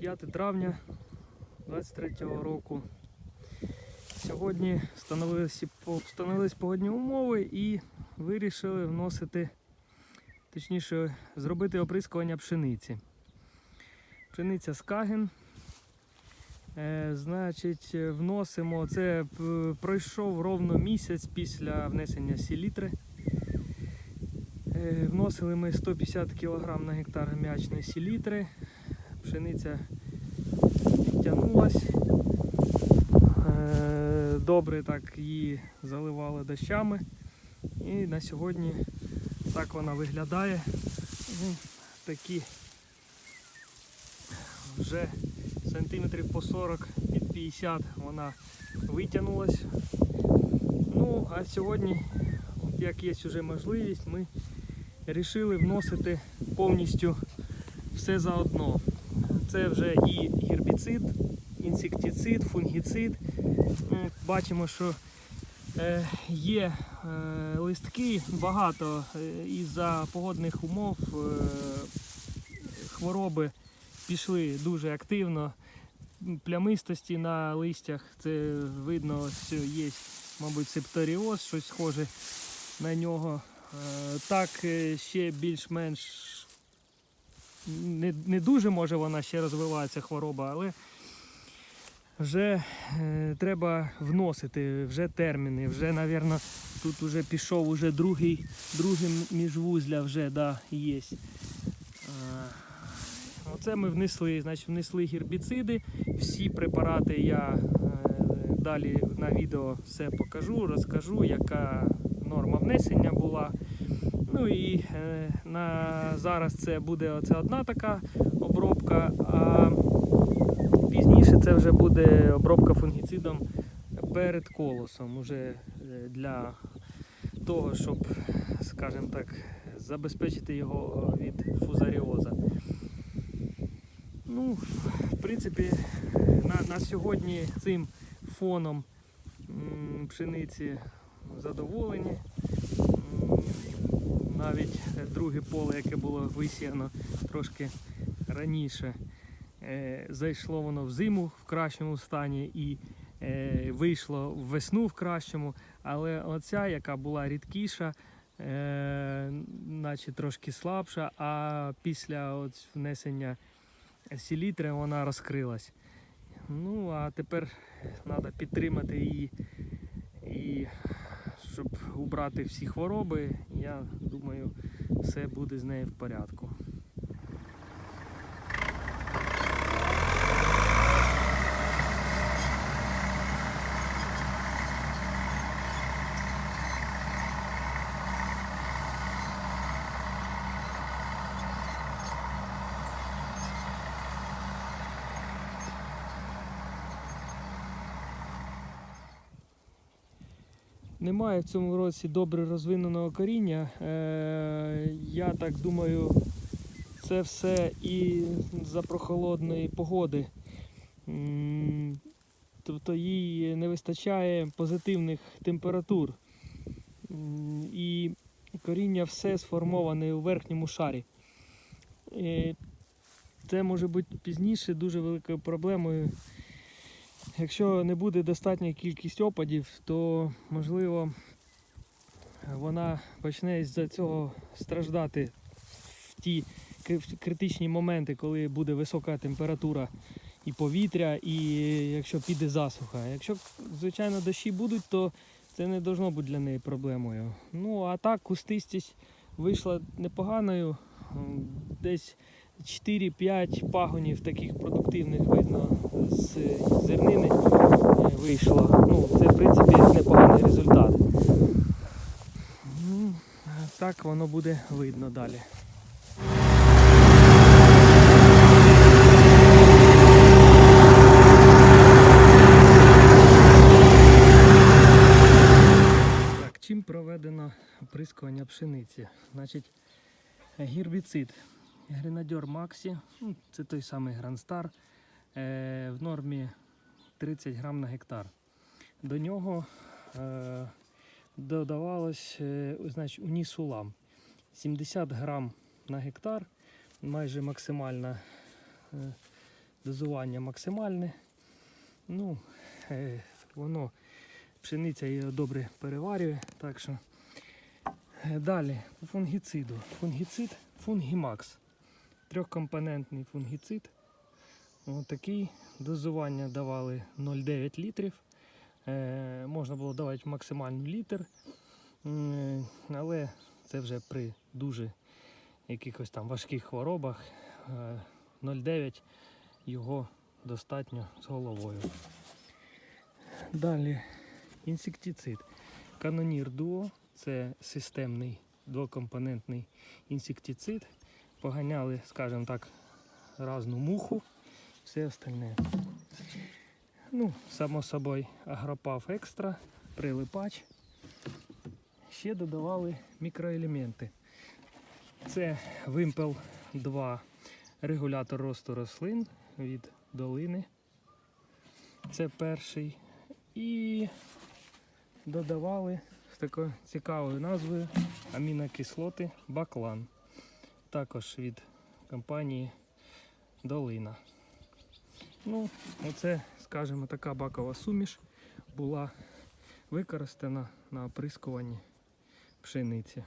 5 травня 23 року. Сьогодні встановилися, встановились погодні умови і вирішили вносити, точніше, зробити оприскування пшениці. Пшениця Скаген. Е, значить, вносимо, це пройшов ровно місяць після внесення селітри. Е, Вносили ми 150 кг на гектар м'ячної селітри. Пшениця підтягнулась. Е, Добре так її заливали дощами. І на сьогодні так вона виглядає. Ну, Такі вже сантиметрів по 40 під 50 вона витягнулась. Ну, а сьогодні, як є вже можливість, ми вирішили вносити повністю все заодно. Це вже і гербіцид, інсектицид, фунгіцид. Ну, Бачимо, що е, є е, листки багато е, із-за погодних умов е, хвороби пішли дуже активно. Плямистості на листях, це видно, що є, мабуть, септоріоз, щось схоже на нього. Е, Так е, ще більш-менш не, не дуже може вона ще розвивається хвороба, але вже е, треба вносити вже терміни. Вже, мабуть, тут вже пішов уже другий, другий міжвузля вже да, є. Оце ми внесли, значить, внесли гербіциди. Всі препарати я е, далі на відео все покажу, розкажу, яка норма внесення була. Ну і е, на зараз це буде оце одна така обробка, а пізніше це вже буде обробка фунгіцидом перед колосом, уже е, для того, щоб, скажімо так, забезпечити його від фузаріоза. Ну, в принципі, на, на сьогодні цим фоном пшениці задоволені. Навіть друге поле, яке було висіяно трошки раніше, е, зайшло воно в зиму в кращому стані і е, вийшло в весну в кращому. Але оця, яка була рідкіша, е, наче трошки слабша, а після от внесення селітри вона розкрилась. Ну, а тепер треба підтримати її і щоб убрати всі хвороби, я думаю, все буде з нею в порядку. Немає в цьому році добре розвиненого коріння. Е, я так думаю, це все і за прохолодної погоди. Тобто їй не вистачає позитивних температур. І коріння все сформоване у верхньому шарі. Е, Це може бути пізніше дуже великою проблемою. Якщо не буде достатня кількість опадів, то можливо вона почне з-за цього страждати в ті критичні моменти, коли буде висока температура і повітря, і якщо піде засуха. Якщо, звичайно, дощі будуть, то це не должно бути для неї проблемою. Ну а так кустистість вийшла непоганою. Десь 4-5 пагонів таких продуктивних видно з зернини е, вийшло. Ну, це в принципі непоганий результат. Ну, так воно буде видно далі. Так, чим проведено оприскування пшениці? Значить, гербіцид Гренадер Максі, ну, це той самий Гранстар, е, в нормі 30 грам на гектар. До нього е, додавалось е, значить, унісулам 70 грам на гектар, майже максимальна е, дозування максимальне. Ну, воно пшениця її добре переварює. Так що далі по фунгіциду. Фунгіцид фунгімакс. Трьохкомпонентний фунгіцид. Отакий. Дозування давали 0,9 літрів. Е, можна було давати максимально літр. Але це вже при дуже якихось там важких хворобах. Е, 0,9 його достатньо з головою. Далі інсектицид. Канонір Дуо це системний двокомпонентний інсектицид. Поганяли, скажімо так, разну муху, все остальне. Ну, само собою, агропав екстра, прилипач. Ще додавали мікроелементи. Це вимпел 2 регулятор росту рослин від долини. Це перший. І додавали з такою цікавою назвою амінокислоти Баклан. Також від компанії Долина. Ну, оце, скажімо, така бакова суміш була використана на оприскуванні пшениці.